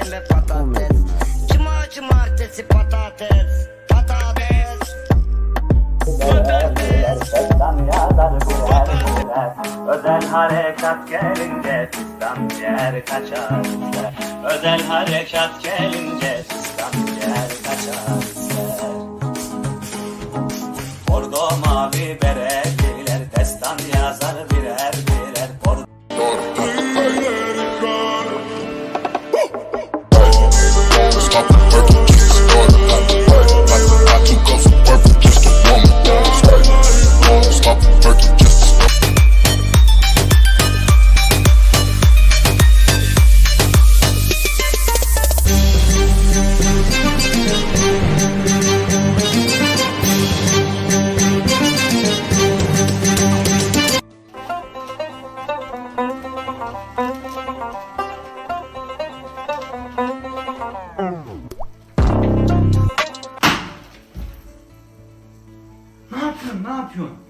içinde patates. Cuma cumartesi patates Patates. Patates. Özel harekat gelince sistem ciğer kaçar. Özel harekat gelince sistem ciğer kaçar. İster mavi bere yapıyorsun? Ne yapıyorsun?